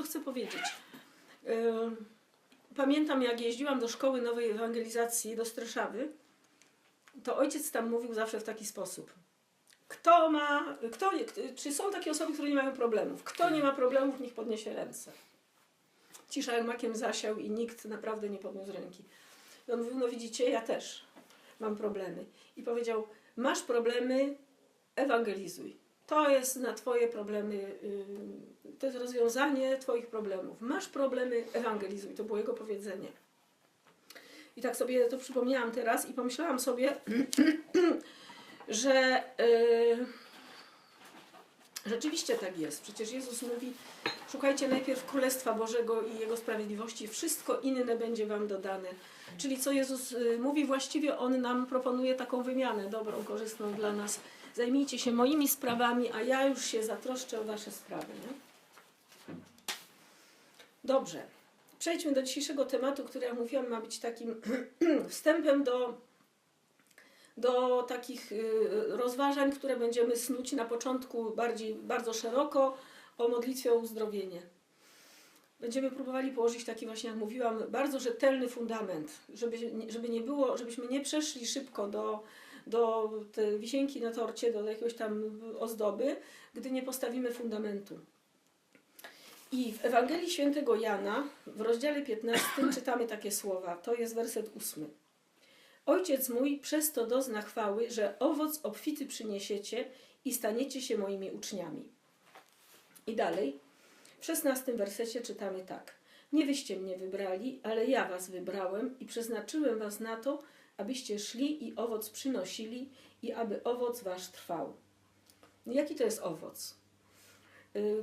co chcę powiedzieć. Pamiętam, jak jeździłam do szkoły nowej ewangelizacji do Streszawy, to ojciec tam mówił zawsze w taki sposób. Kto ma, kto, czy są takie osoby, które nie mają problemów? Kto nie ma problemów, niech podniesie ręce. Cisza jak makiem zasiał i nikt naprawdę nie podniósł ręki. I on mówił, no widzicie, ja też mam problemy. I powiedział, masz problemy, ewangelizuj. To jest na Twoje problemy, yy, to jest rozwiązanie Twoich problemów. Masz problemy, ewangelizuj. To było jego powiedzenie. I tak sobie to przypomniałam teraz i pomyślałam sobie, że yy, rzeczywiście tak jest. Przecież Jezus mówi, szukajcie najpierw Królestwa Bożego i Jego sprawiedliwości, wszystko inne będzie Wam dodane. Czyli co Jezus yy, mówi, właściwie On nam proponuje taką wymianę dobrą, korzystną dla nas. Zajmijcie się moimi sprawami, a ja już się zatroszczę o Wasze sprawy. Nie? Dobrze. Przejdźmy do dzisiejszego tematu, który, jak mówiłam, ma być takim wstępem do, do takich y, rozważań, które będziemy snuć na początku bardziej, bardzo szeroko o modlitwie o uzdrowienie. Będziemy próbowali położyć taki właśnie, jak mówiłam, bardzo rzetelny fundament, żeby, żeby nie było, żebyśmy nie przeszli szybko do, do tej wisienki na torcie, do jakiegoś tam ozdoby, gdy nie postawimy fundamentu. I w Ewangelii Świętego Jana w rozdziale 15 czytamy takie słowa. To jest werset 8. Ojciec mój przez to dozna chwały, że owoc obfity przyniesiecie i staniecie się moimi uczniami. I dalej, w 16 wersecie czytamy tak. Nie wyście mnie wybrali, ale ja was wybrałem i przeznaczyłem was na to, abyście szli i owoc przynosili i aby owoc wasz trwał. Jaki to jest owoc?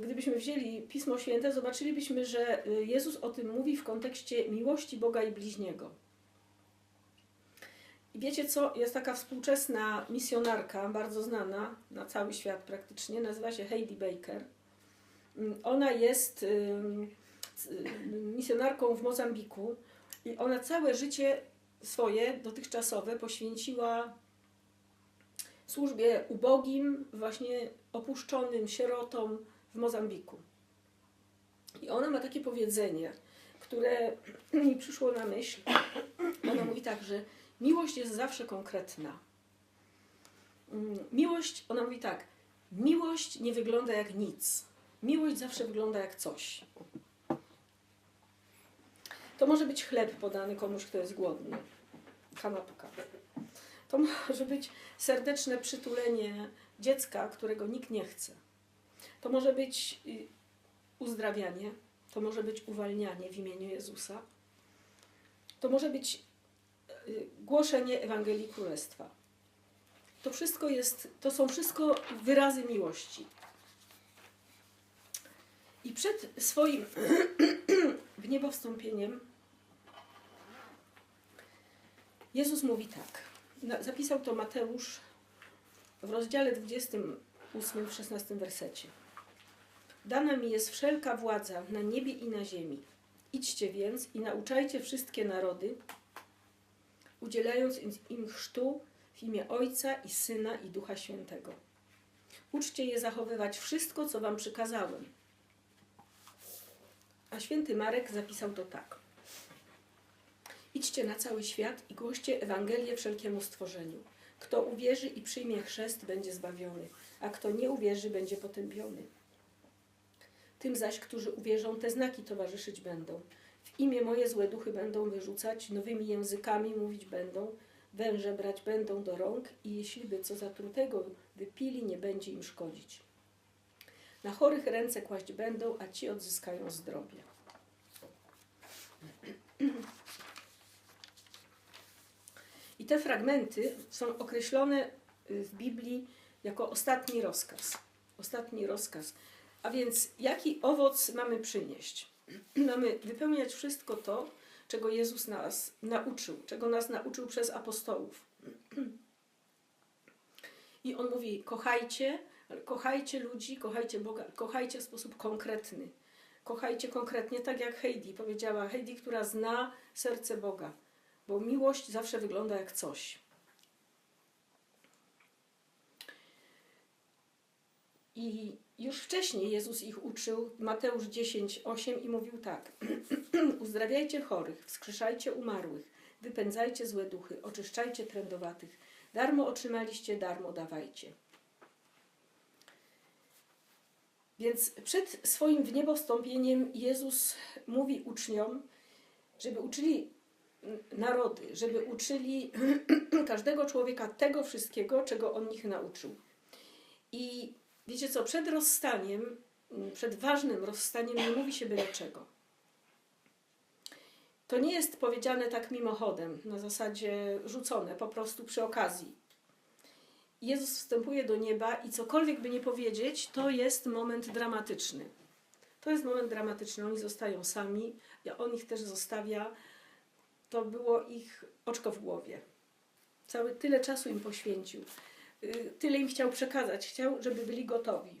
Gdybyśmy wzięli Pismo Święte, zobaczylibyśmy, że Jezus o tym mówi w kontekście miłości Boga i bliźniego. I wiecie co? Jest taka współczesna misjonarka, bardzo znana na cały świat praktycznie, nazywa się Heidi Baker. Ona jest misjonarką w Mozambiku i ona całe życie swoje dotychczasowe poświęciła służbie ubogim, właśnie opuszczonym sierotom w Mozambiku. I ona ma takie powiedzenie, które mi przyszło na myśl. Ona mówi tak, że miłość jest zawsze konkretna. Miłość, ona mówi tak, miłość nie wygląda jak nic. Miłość zawsze wygląda jak coś. To może być chleb podany komuś, kto jest głodny. Kanapka. To może być serdeczne przytulenie dziecka, którego nikt nie chce. To może być y, uzdrawianie, to może być uwalnianie w imieniu Jezusa. To może być y, głoszenie Ewangelii Królestwa. To wszystko jest, to są wszystko wyrazy miłości. I przed swoim w niebo Jezus mówi tak. Zapisał to Mateusz w rozdziale 28, w 16 wersecie. Dana mi jest wszelka władza na niebie i na ziemi. Idźcie więc i nauczajcie wszystkie narody, udzielając im chrztu w imię Ojca i Syna i Ducha Świętego. Uczcie je zachowywać wszystko, co wam przykazałem. A święty Marek zapisał to tak. Idźcie na cały świat i głoście Ewangelię wszelkiemu stworzeniu. Kto uwierzy i przyjmie chrzest, będzie zbawiony, a kto nie uwierzy, będzie potępiony. Tym zaś, którzy uwierzą, te znaki towarzyszyć będą. W imię moje złe duchy będą wyrzucać, nowymi językami mówić będą, węże brać będą do rąk i jeśli by co zatrutego wypili, nie będzie im szkodzić. Na chorych ręce kłaść będą, a ci odzyskają zdrowie. I te fragmenty są określone w Biblii jako ostatni rozkaz. Ostatni rozkaz. A więc jaki owoc mamy przynieść? mamy wypełniać wszystko to, czego Jezus nas nauczył, czego nas nauczył przez apostołów. I on mówi: kochajcie, kochajcie ludzi, kochajcie Boga, kochajcie w sposób konkretny. Kochajcie konkretnie, tak jak Heidi powiedziała, Heidi, która zna serce Boga, bo miłość zawsze wygląda jak coś. I już wcześniej Jezus ich uczył, Mateusz 10, 8 i mówił tak: Uzdrawiajcie chorych, wskrzeszajcie umarłych, wypędzajcie złe duchy, oczyszczajcie trędowatych. Darmo otrzymaliście, darmo dawajcie. Więc przed swoim wniebowstąpieniem Jezus mówi uczniom, żeby uczyli narody, żeby uczyli każdego człowieka tego wszystkiego, czego on ich nauczył. I wiecie co, przed rozstaniem, przed ważnym rozstaniem nie mówi się byle czego. To nie jest powiedziane tak mimochodem, na zasadzie rzucone, po prostu przy okazji. Jezus wstępuje do nieba i cokolwiek by nie powiedzieć, to jest moment dramatyczny. To jest moment dramatyczny. Oni zostają sami, on ich też zostawia. To było ich oczko w głowie. Cały tyle czasu im poświęcił. Y, tyle im chciał przekazać. Chciał, żeby byli gotowi.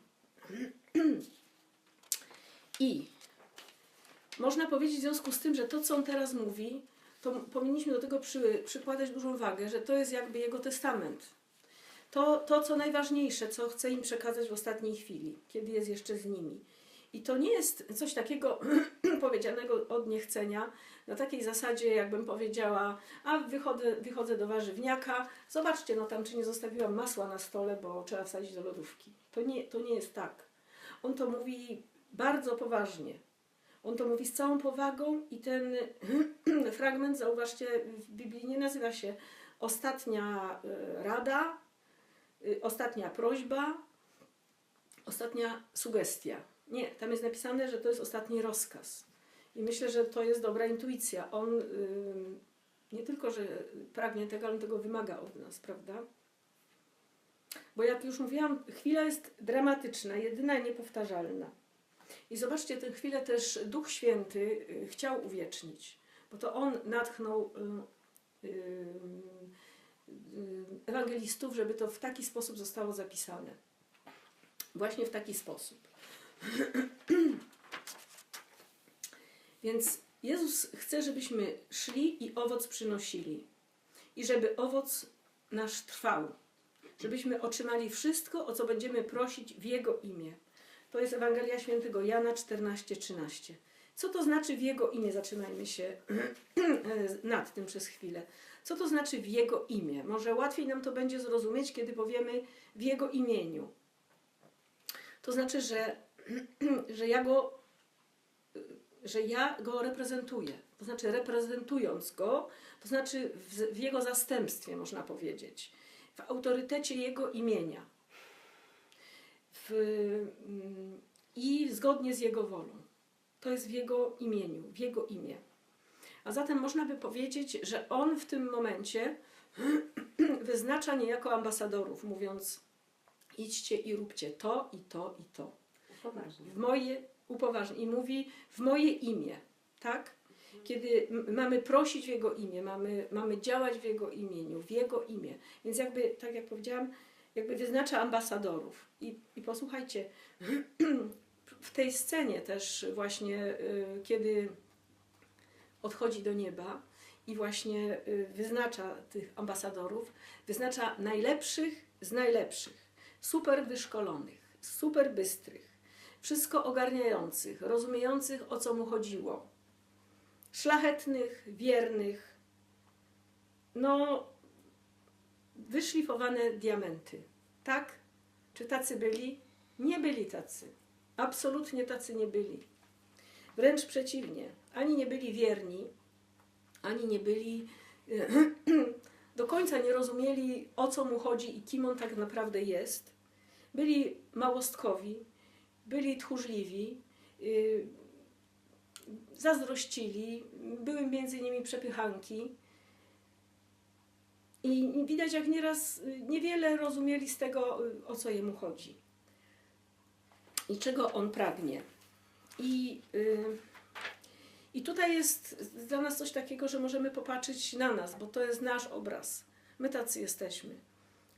I można powiedzieć w związku z tym, że to, co on teraz mówi, to powinniśmy do tego przy, przykładać dużą wagę, że to jest jakby jego testament. To, to, co najważniejsze, co chce im przekazać w ostatniej chwili, kiedy jest jeszcze z nimi. I to nie jest coś takiego powiedzianego od niechcenia, na takiej zasadzie, jakbym powiedziała, a wychodzę, wychodzę do warzywniaka, zobaczcie, no tam czy nie zostawiłam masła na stole, bo trzeba wsadzić do lodówki. To nie, to nie jest tak. On to mówi bardzo poważnie. On to mówi z całą powagą i ten fragment, zauważcie, w Biblii nie nazywa się ostatnia e, rada, e, ostatnia prośba, ostatnia sugestia. Nie, tam jest napisane, że to jest ostatni rozkaz. I myślę, że to jest dobra intuicja. On nie tylko, że pragnie tego, ale tego wymaga od nas, prawda? Bo jak już mówiłam, chwila jest dramatyczna, jedyna niepowtarzalna. I zobaczcie, tę chwilę też Duch Święty y, chciał uwiecznić, bo to On natchnął y, y, ewangelistów, żeby to w taki sposób zostało zapisane. Właśnie w taki sposób. Więc Jezus chce, żebyśmy szli i owoc przynosili. I żeby owoc nasz trwał. Żebyśmy otrzymali wszystko, o co będziemy prosić w Jego imię. To jest Ewangelia Świętego Jana 14-13. Co to znaczy w Jego imię? Zatrzymajmy się nad tym przez chwilę. Co to znaczy w Jego imię? Może łatwiej nam to będzie zrozumieć, kiedy powiemy w Jego imieniu. To znaczy, że, że ja go że ja go reprezentuję. To znaczy, reprezentując go, to znaczy w, w, jego zastępstwie, można powiedzieć, w autorytecie jego imienia w, mm, i zgodnie z jego wolą. To jest w jego imieniu, w jego imię. A zatem można by powiedzieć, że on w tym momencie wyznacza niejako ambasadorów, mówiąc: idźcie i róbcie to i to i to. W moje upoważni i mówi w moje imię, tak? Kiedy mamy prosić w Jego imię, mamy, mamy działać w Jego imieniu, w Jego imię. Więc jakby, tak jak powiedziałam, jakby wyznacza ambasadorów. I, i posłuchajcie, w tej scenie też właśnie, y, kiedy odchodzi do nieba i właśnie y, wyznacza tych ambasadorów, wyznacza najlepszych z najlepszych, super wyszkolonych, super bystrych, wszystko ogarniających, rozumiejących o co mu chodziło, szlachetnych, wiernych, no, wyszlifowane diamenty. Tak? Czy tacy byli? Nie byli tacy. Absolutnie tacy nie byli. Wręcz przeciwnie. Ani nie byli wierni, ani nie byli. do końca nie rozumieli, o co mu chodzi i kim on tak naprawdę jest. Byli małostkowi, byli tchórzliwi, yy, zazdrościli, były między nimi przepychanki. I widać, jak nieraz y, niewiele rozumieli z tego, y, o co jemu chodzi i czego on pragnie. I, I tutaj jest dla nas coś takiego, że możemy popatrzeć na nas, bo to jest nasz obraz. My tacy jesteśmy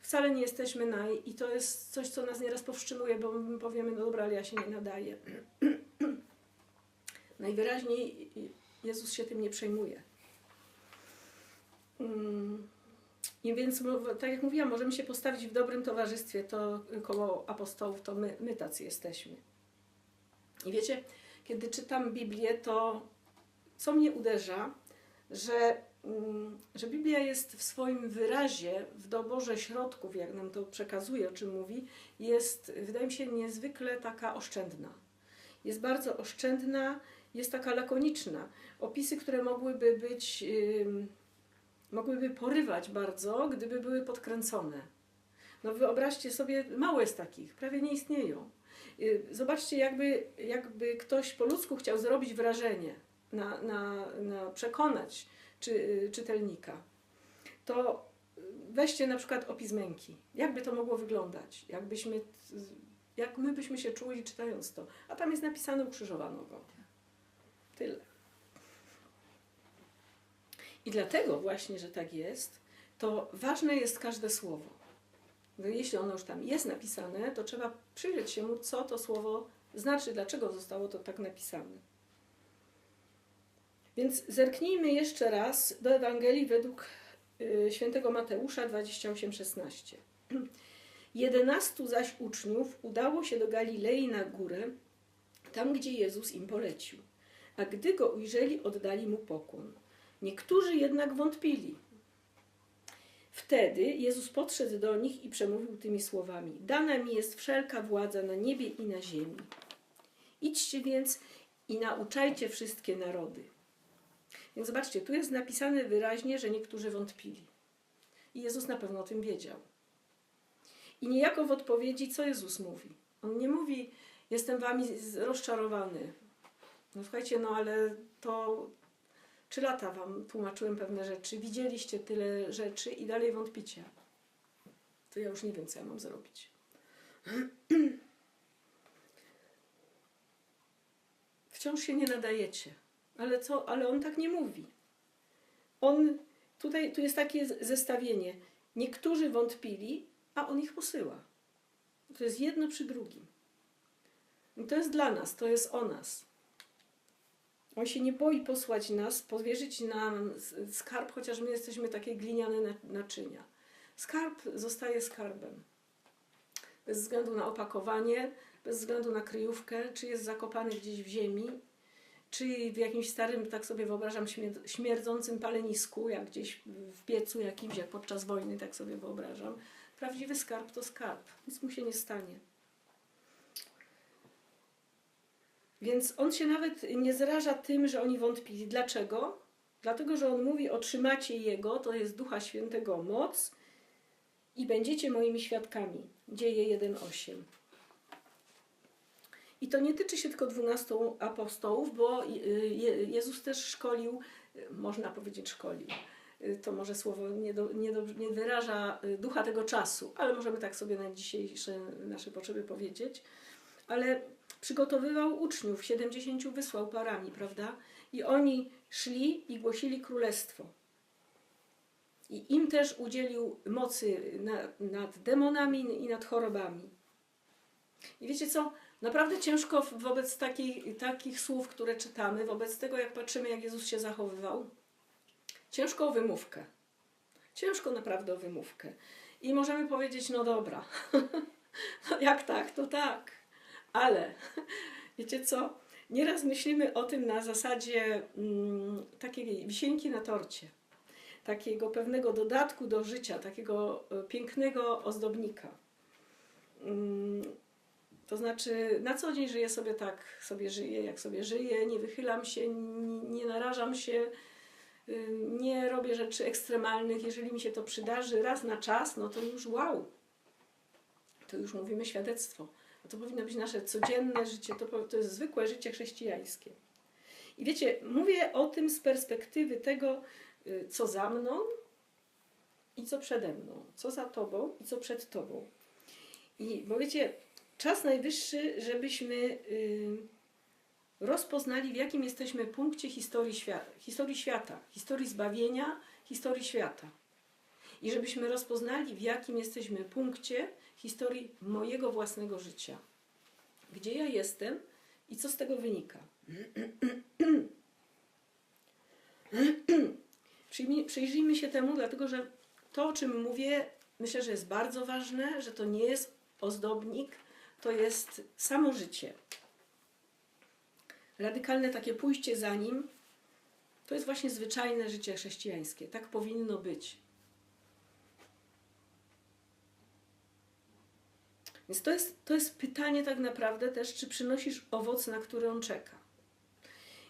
wcale nie jesteśmy naj i to jest coś, co nas nieraz powstrzymuje, bo my powiemy, no dobra, ale ja się nie nadaję. Najwyraźniej Jezus się tym nie przejmuje. Mm. I więc, tak jak mówiłam, możemy się postawić w dobrym towarzystwie, to koło apostołów, to my, my tacy jesteśmy. I wiecie, kiedy czytam Biblię, to co mnie uderza, że, że Biblia jest w swoim wyrazie, w doborze środków, jak nam to przekazuje, o czym mówi, jest, wydaje mi się, niezwykle taka oszczędna. Jest bardzo oszczędna, jest taka lakoniczna. Opisy, które mogłyby być, mogłyby porywać bardzo, gdyby były podkręcone. No wyobraźcie sobie, mało jest takich, prawie nie istnieją. Y, Zobaczcie, jakby, jakby ktoś po ludzku chciał zrobić wrażenie, na, na, na przekonać czy, y, czytelnika, to weźcie na przykład opis męki. Jakby to mogło wyglądać? Jakbyśmy, jak my byśmy się czuli czytając to? A tam jest napisane ukrzyżowano go. Tyle. I dlatego właśnie, że tak jest, to ważne jest każde słowo. Bo jeśli ono już tam jest napisane, to trzeba przyjrzeć się mu, co to słowo znaczy, dlaczego zostało to tak napisane. Więc zerknijmy jeszcze raz do Ewangelii według y, świętego Mateusza 28:16. Jedenastu zaś uczniów udało się do Galilei na górę, tam gdzie Jezus im polecił. A gdy go ujrzeli, oddali mu pokłon. Niektórzy jednak wątpili. Wtedy Jezus podszedł do nich i przemówił tymi słowami: Dana mi jest wszelka władza na niebie i na ziemi. Idźcie więc i nauczajcie wszystkie narody. Więc zobaczcie, tu jest napisane wyraźnie, że niektórzy wątpili. I Jezus na pewno o tym wiedział. I niejako w odpowiedzi, co Jezus mówi? On nie mówi, jestem wami rozczarowany. No słuchajcie, no ale to trzy lata wam tłumaczyłem pewne rzeczy, widzieliście tyle rzeczy i dalej wątpicie. To ja już nie wiem, co ja mam zrobić. Wciąż się nie nadajecie. Ale co? Ale on tak nie mówi. On, tutaj tu jest takie zestawienie. Niektórzy wątpili, a on ich posyła. To jest jedno przy drugim. I to jest dla nas, to jest o nas. On się nie boi posłać nas, powierzyć nam skarb, chociaż my jesteśmy takie gliniane na- naczynia. Skarb zostaje skarbem. Bez względu na opakowanie, bez względu na kryjówkę, czy jest zakopany gdzieś w ziemi, czy w jakimś starym, tak sobie wyobrażam, śmier- śmierdzącym palenisku, jak gdzieś w piecu jakimś, jak podczas wojny, tak sobie wyobrażam. Prawdziwy skarb to skarb, nic mu się nie stanie. Więc on się nawet nie zraża tym, że oni wątpili. Dlaczego? Dlatego, że on mówi: Otrzymacie Jego, to jest Ducha Świętego moc i będziecie moimi świadkami. Dzieje 1:8. I to nie tyczy się tylko 12 apostołów, bo y, Je- Jezus też szkolił, można powiedzieć szkolił. Y, To może słowo nie, do, nie, do, nie wyraża y, ducha tego czasu, ale możemy tak sobie na dzisiejsze nasze potrzeby powiedzieć. Ale przygotowywał uczniów, 70 wysłał parami, prawda? I oni szli i głosili królestwo. I im też udzielił mocy na, nad demonami i nad chorobami. I wiecie co? Naprawdę ciężko wobec takiej, takich słów, które czytamy, wobec tego, jak patrzymy, jak Jezus się zachowywał, ciężko o wymówkę. Ciężko naprawdę o wymówkę. I możemy powiedzieć, no dobra, no jak tak, to tak. Ale wiecie co? Nieraz myślimy o tym na zasadzie mm, takiej wisienki na torcie, takiego pewnego dodatku do życia, takiego e, pięknego ozdobnika. Mm, to znaczy, na co dzień żyję sobie tak, sobie żyję, jak sobie żyję, nie wychylam się, nie narażam się, y, nie robię rzeczy ekstremalnych. Jeżeli mi się to przydarzy raz na czas, no to już wow. To już mówimy świadectwo. A to powinno być nasze codzienne życie, to, to jest zwykłe życie chrześcijańskie. I wiecie, mówię o tym z perspektywy tego, y, co za mną i co przede mną, co za tobą i co przed tobą. I bo wiecie, czas najwyższy, żebyśmy y, rozpoznali, w jakim jesteśmy punkcie historii świata, historii świata, historii zbawienia, historii świata. I żebyśmy rozpoznali, w jakim jesteśmy punkcie historii mojego własnego życia. Gdzie ja jestem i co z tego wynika. Przyjrzyjmy się temu, dlatego że to, o czym mówię, myślę, że jest bardzo ważne, że to nie jest ozdobnik, to jest samo życie. Radykalne takie pójście za nim to jest właśnie zwyczajne życie chrześcijańskie. Tak powinno być. Więc to jest, to jest pytanie tak naprawdę też, czy przynosisz owoc, na który on czeka.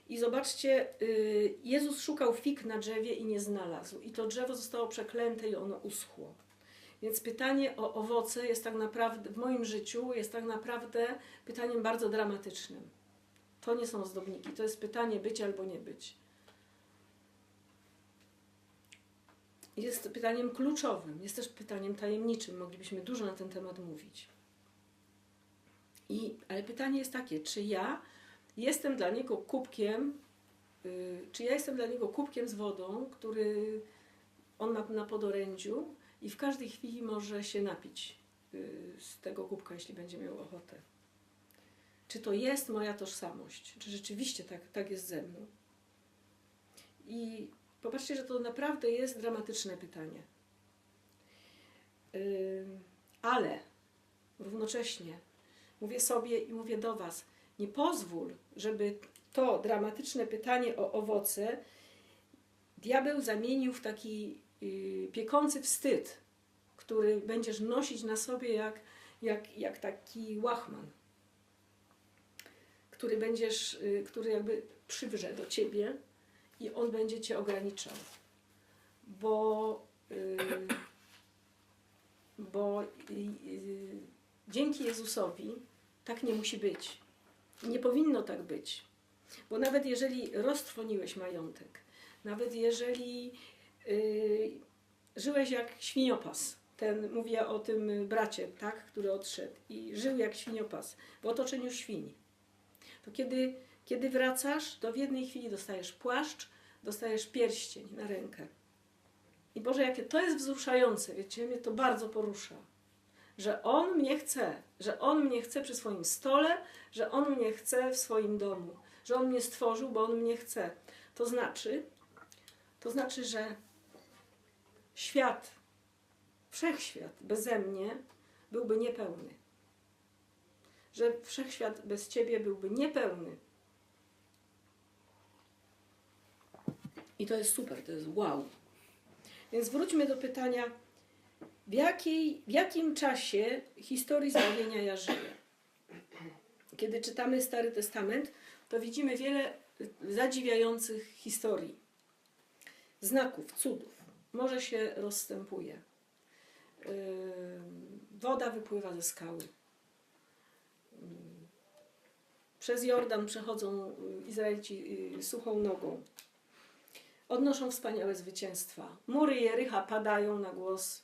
I zobaczcie, y, Jezus szukał fig na drzewie i nie znalazł. I to drzewo zostało przeklęte i ono uschło. Więc pytanie o owoce jest tak naprawdę, w moim życiu, jest tak naprawdę pytaniem bardzo dramatycznym. To nie są ozdobniki, to jest pytanie być albo nie być. Jest pytaniem kluczowym, jest też pytaniem tajemniczym. Moglibyśmy dużo na ten temat mówić. I, ale pytanie jest takie, czy ja jestem dla niego kubkiem, y, czy ja jestem dla niego kubkiem z wodą, który on ma na podorędziu i w każdej chwili może się napić y, z tego kubka, jeśli będzie miał ochotę. Czy to jest moja tożsamość? Czy rzeczywiście tak, tak jest ze mną? I popatrzcie, że to naprawdę jest dramatyczne pytanie. Y, ale równocześnie mówię sobie i mówię do Was, nie pozwól, żeby to dramatyczne pytanie o owoce diabeł zamienił w taki piekący wstyd, który będziesz nosić na sobie jak, jak, jak taki łachman, który będziesz, yy, który jakby przywrze do ciebie i on będzie cię ograniczał. Bo, yy, bo dzięki Jezusowi tak nie musi być. Nie powinno tak być. Bo nawet jeżeli roztrwoniłeś majątek, nawet jeżeli yy, żyłeś jak świniopas, ten, mówię o tym bracie, tak, który odszedł. I żył jak świniopas w otoczeniu świń, to kiedy, kiedy wracasz, to w jednej chwili dostajesz płaszcz, dostajesz pierścień na rękę. I Boże, jakie to jest wzruszające, wiecie, mnie to bardzo porusza. Że On mnie chce, że On mnie chce przy swoim stole, że On mnie chce w swoim domu, że On mnie stworzył, bo On mnie chce. To znaczy, to znaczy, że świat, wszechświat beze mnie byłby niepełny. Że wszechświat bez Ciebie byłby niepełny. I to jest super, to jest wow. Więc wróćmy do pytania, w, jakiej, w jakim czasie historii zbawienia ja żyję. Kiedy czytamy Stary Testament, to widzimy wiele zadziwiających historii, znaków, cudów. Morze się rozstępuje. Woda wypływa ze skały. Przez Jordan przechodzą Izraelici yy, suchą nogą. Odnoszą wspaniałe zwycięstwa. Mury Jericha padają na głos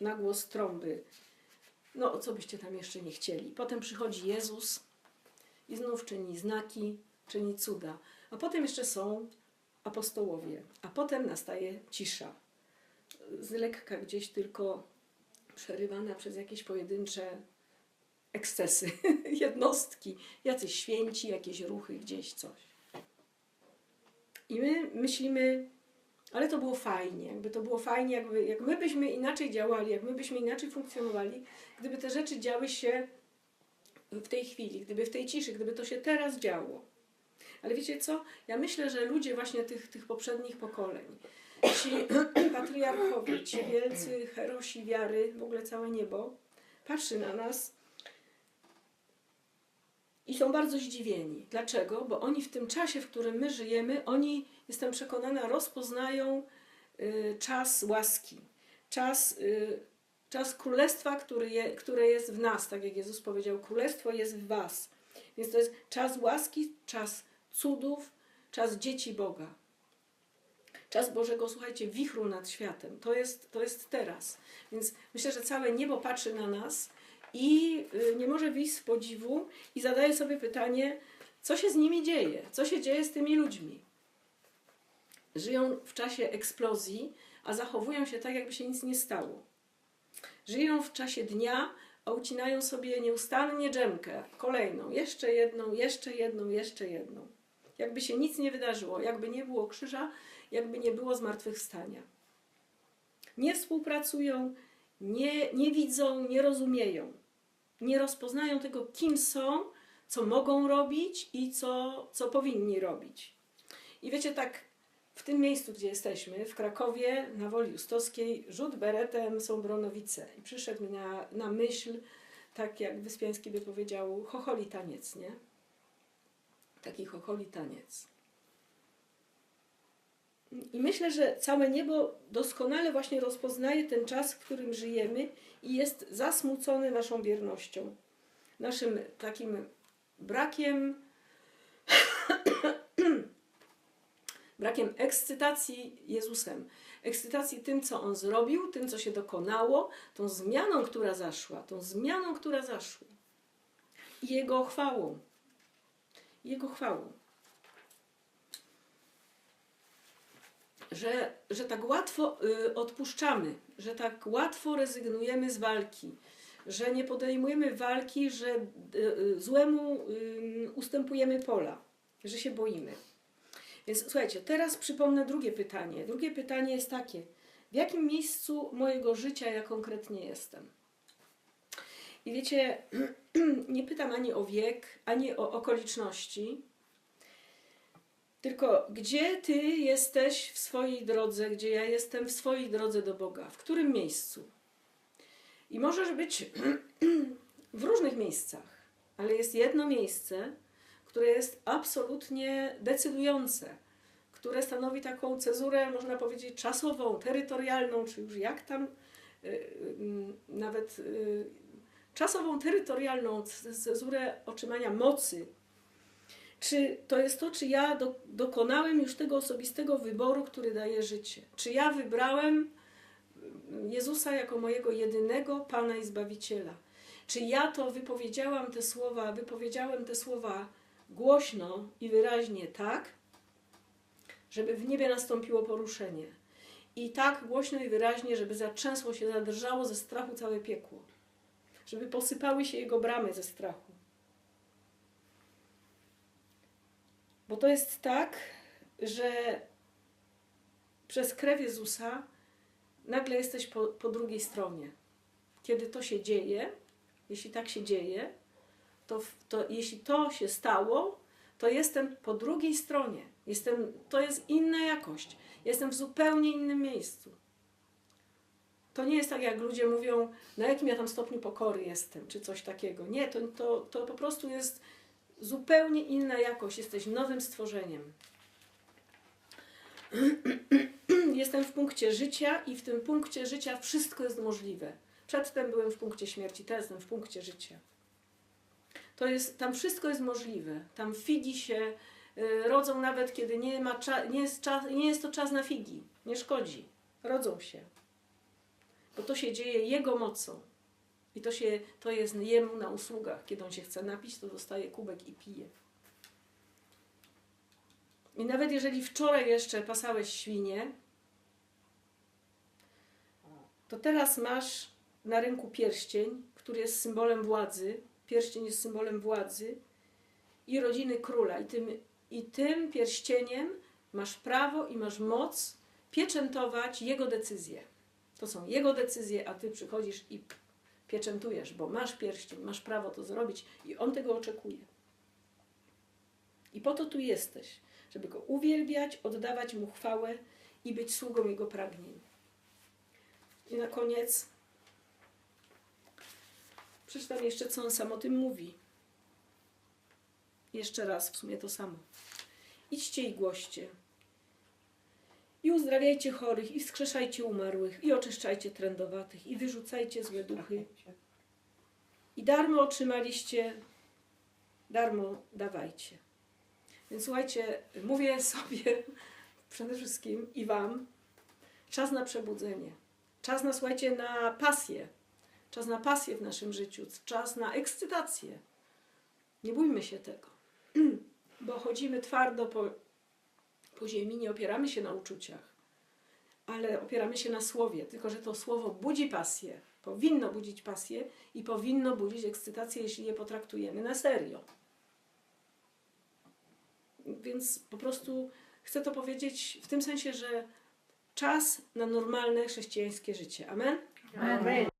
na głos trąby. No, co byście tam jeszcze nie chcieli. Potem przychodzi Jezus i znów czyni znaki, czyni cuda. A potem jeszcze są apostołowie. A potem nastaje cisza. Z lekka gdzieś tylko przerywana przez jakieś pojedyncze ekscesy, jednostki, jacyś święci, jakieś ruchy, gdzieś coś. I my myślimy, ale to było fajnie, jakby to było fajnie, jakby, jak my byśmy inaczej działali, jak my byśmy inaczej funkcjonowali, gdyby te rzeczy działy się w tej chwili, gdyby w tej ciszy, gdyby to się teraz działo. Ale wiecie co? Ja myślę, że ludzie właśnie tych, tych poprzednich pokoleń, ci patriarchowie, ci wielcy herosi wiary, w ogóle całe niebo, patrzy na nas i są bardzo zdziwieni. Dlaczego? Bo oni w tym czasie, w którym my żyjemy, oni jestem przekonana, rozpoznają y, czas łaski, czas, y, czas królestwa, który je, które jest w nas, tak jak Jezus powiedział, królestwo jest w was. Więc to jest czas łaski, czas cudów, czas dzieci Boga. Czas Bożego, słuchajcie, wichru nad światem. To jest, to jest teraz. Więc myślę, że całe niebo patrzy na nas i y, nie może wyjść z podziwu i zadaje sobie pytanie, co się z nimi dzieje, co się dzieje z tymi ludźmi żyją w czasie eksplozji, a zachowują się tak, jakby się nic nie stało. Żyją w czasie dnia, a ucinają sobie nieustannie dżemkę, kolejną, jeszcze jedną, jeszcze jedną, jeszcze jedną. Jakby się nic nie wydarzyło, jakby nie było krzyża, jakby nie było zmartwychwstania. nie współpracują, nie, nie widzą, nie rozumieją, nie rozpoznają tego, kim są, co mogą robić i co, co powinni robić. I wiecie, tak w tym miejscu, gdzie jesteśmy, w Krakowie, na Woli Justowskiej, rzut beretem są Bronowice. I przyszedł mi na, na myśl, tak jak Wyspiański by powiedział, chocholi taniec, nie? Taki chocholi taniec. I myślę, że całe niebo doskonale właśnie rozpoznaje ten czas, w którym żyjemy i jest zasmucony naszą biernością, naszym takim brakiem, brakiem ekscytacji Jezusem, ekscytacji tym, co On zrobił, tym, co się dokonało, tą zmianą, która zaszła, tą zmianą, która zaszła i Jego chwałą. Jego chwałą. że, że tak łatwo y, odpuszczamy, że tak łatwo rezygnujemy z walki, że nie podejmujemy walki, że y, y, złemu ustępujemy pola, że się boimy. Więc słuchajcie, teraz przypomnę drugie pytanie. Drugie pytanie jest takie: w jakim miejscu mojego życia ja konkretnie jestem? I wiecie, nie pytam ani o wiek, ani o okoliczności, tylko gdzie ty jesteś w swojej drodze, gdzie ja jestem w swojej drodze do Boga? W którym miejscu? I możesz być w różnych miejscach, ale jest jedno miejsce, które jest absolutnie decydujące, które stanowi taką cezurę, można powiedzieć, czasową, terytorialną, czy już jak tam, y, y, nawet y, czasową, terytorialną cezurę otrzymania mocy czy to jest to, czy ja do, dokonałem już tego osobistego wyboru, który daje życie? Czy ja wybrałem Jezusa jako mojego jedynego Pana i Zbawiciela? Czy ja to wypowiedziałam te słowa, wypowiedziałem te słowa głośno i wyraźnie tak, żeby w niebie nastąpiło poruszenie? I tak głośno i wyraźnie, żeby zatrzęsło się, zadrżało ze strachu całe piekło. Żeby posypały się jego bramy ze strachu. Bo to jest tak, że przez krew Jezusa nagle jesteś po, po drugiej stronie. Kiedy to się dzieje, jeśli tak się dzieje, to, to jeśli to się stało, to jestem po drugiej stronie. Jestem, to jest inna jakość. Jestem w zupełnie innym miejscu. To nie jest tak, jak ludzie mówią, na jakim ja tam stopniu pokory jestem, czy coś takiego. Nie, to, to, to po prostu jest zupełnie inna jakość. Jesteś nowym stworzeniem. Jestem w punkcie życia i w tym punkcie życia wszystko jest możliwe. Przedtem byłem w punkcie śmierci, teraz jestem w punkcie życia. To jest, tam wszystko jest możliwe. Tam figi się y, rodzą nawet kiedy nie, ma cza, nie, jest nie jest to czas na figi. Nie szkodzi. Rodzą się. Bo to się dzieje Jego mocą. I to, się, to jest jemu na usługach. Kiedy on się chce napić, to dostaje kubek i pije. I nawet jeżeli wczoraj jeszcze pasałeś świnie, to teraz masz na ręku pierścień, który jest symbolem władzy. Pierścień jest symbolem władzy i rodziny króla. I tym, i tym pierścieniem masz prawo i masz moc pieczętować jego decyzje. To są jego decyzje, a ty przychodzisz i pieczętujesz, bo masz pierścień, masz prawo to zrobić i on tego oczekuje. I po to tu jesteś, żeby go uwielbiać, oddawać mu chwałę i być sługą jego pragnień. I na koniec przeczytam jeszcze, co on sam o tym mówi. Jeszcze raz, w sumie to samo. Idźcie i głoście. I uzdrawiajcie chorych, i wskrzeszajcie umarłych, i oczyszczajcie trędowatych, i wyrzucajcie złe duchy. I darmo otrzymaliście, darmo dawajcie. Więc słuchajcie, mówię sobie przede wszystkim i Wam, czas na przebudzenie. Czas na, słuchajcie, na pasję. Czas na pasję w naszym życiu. Czas na ekscytację. Nie bójmy się tego, bo chodzimy twardo po po ziemi nie opieramy się na uczuciach, ale opieramy się na słowie, tylko że to słowo budzi pasję, powinno budzić pasję i powinno budzić ekscytację, jeśli je potraktujemy na serio. Więc po prostu chcę to powiedzieć w tym sensie, że czas na normalne chrześcijańskie życie. Amen? Amen.